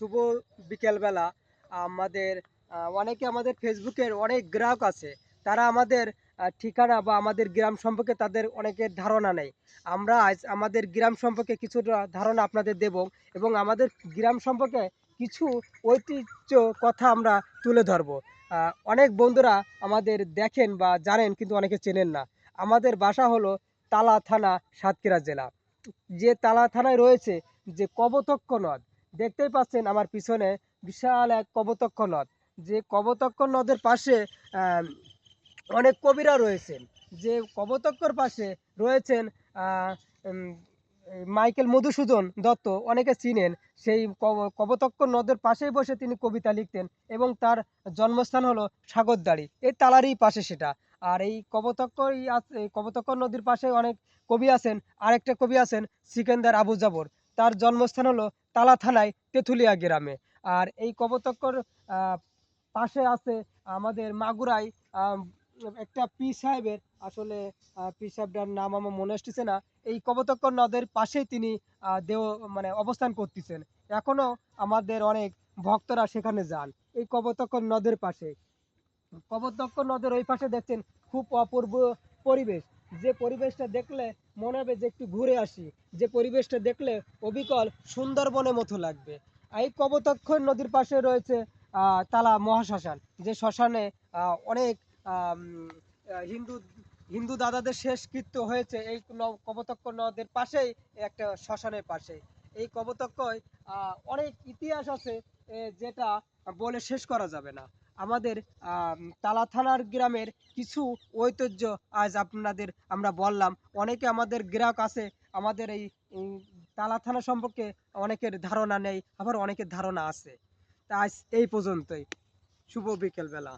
শুভ বিকেলবেলা আমাদের অনেকে আমাদের ফেসবুকের অনেক গ্রাহক আছে, তারা আমাদের ঠিকানা বা আমাদের গ্রাম সম্পর্কে তাদের অনেকের ধারণা নেই আমরা আজ আমাদের গ্রাম সম্পর্কে কিছুটা ধারণা আপনাদের দেব এবং আমাদের গ্রাম সম্পর্কে কিছু ঐতিহ্য কথা আমরা তুলে ধরবো। অনেক বন্ধুরা আমাদের দেখেন বা জানেন কিন্তু অনেকে চেনেন না। আমাদের বাসা হলো তালা থানা সাতক্ষীরা জেলা। যে তালা থানায় রয়েছে যে কবতক্ষ নদ। দেখতেই পাচ্ছেন আমার পিছনে বিশাল এক কবতক্ষ নদ। যে কবতক্ষ নদের পাশে অনেক কবিরা রয়েছেন। যে কবতক্ষর পাশে রয়েছেন মাইকেল মধুসূদন দত্ত। অনেকে চিনেন। সেই কব- কপোতক্ষ নদের পাশেই বসে তিনি কবিতা লিখতেন এবং তার জন্মস্থান হলো সাগরদাড়ি। এই তালারই পাশে সেটা। আর এই কপোতক্ষ কপোতক্ষ নদীর পাশে অনেক কবি আছেন। আরেকটা কবি আছেন, সিকেন্দার আবু জাবর তার জন্মস্থান হলো তালা থানায় তেঁতুলিয়া গ্রামে। আর এই কপোতক্ষর আহ, পাশে আছে আমাদের মাগুরায় একটা পি সাহেবের আসলে পি সাহেবটার নাম আমার মনে আসতেছে না। এই কপোতক্ষ নদের পাশেই তিনি দেহ মানে অবস্থান করতেছেন। এখনও আমাদের অনেক ভক্তরা সেখানে যান এই কপোতক্ষ নদের পাশে। কপোতক্ষ নদের ওই পাশে দেখছেন খুব অপূর্ব পরিবেশ। যে পরিবেশটা দেখলে মনে হবে যে একটু ঘুরে আসি। যে পরিবেশটা দেখলে অবিকল সুন্দরবনের মতো লাগবে। এই কপোতক্ষ নদীর পাশে রয়েছে তালা মহাশ্মশান যে শ্মশানে অনেক হিন্দু হিন্দু দাদাদের শেষকৃত্য হয়েছে। এই কপোতক্ষ নদের পাশেই একটা শ্মশানের পাশে এই কপোতক্কয় আহ, অনেক ইতিহাস আছে যেটা বলে শেষ করা যাবে না। আমাদের তালা থানার গ্রামের কিছু ঐতিহ্য আজ আপনাদের আমরা বললাম। অনেকে আমাদের গ্রাহক আছে, আমাদের এই তালা থানা সম্পর্কে অনেকের ধারণা নেই, আবার অনেকের ধারণা আছে। তা আজ এই পর্যন্তই। শুভ বিকেল বেলা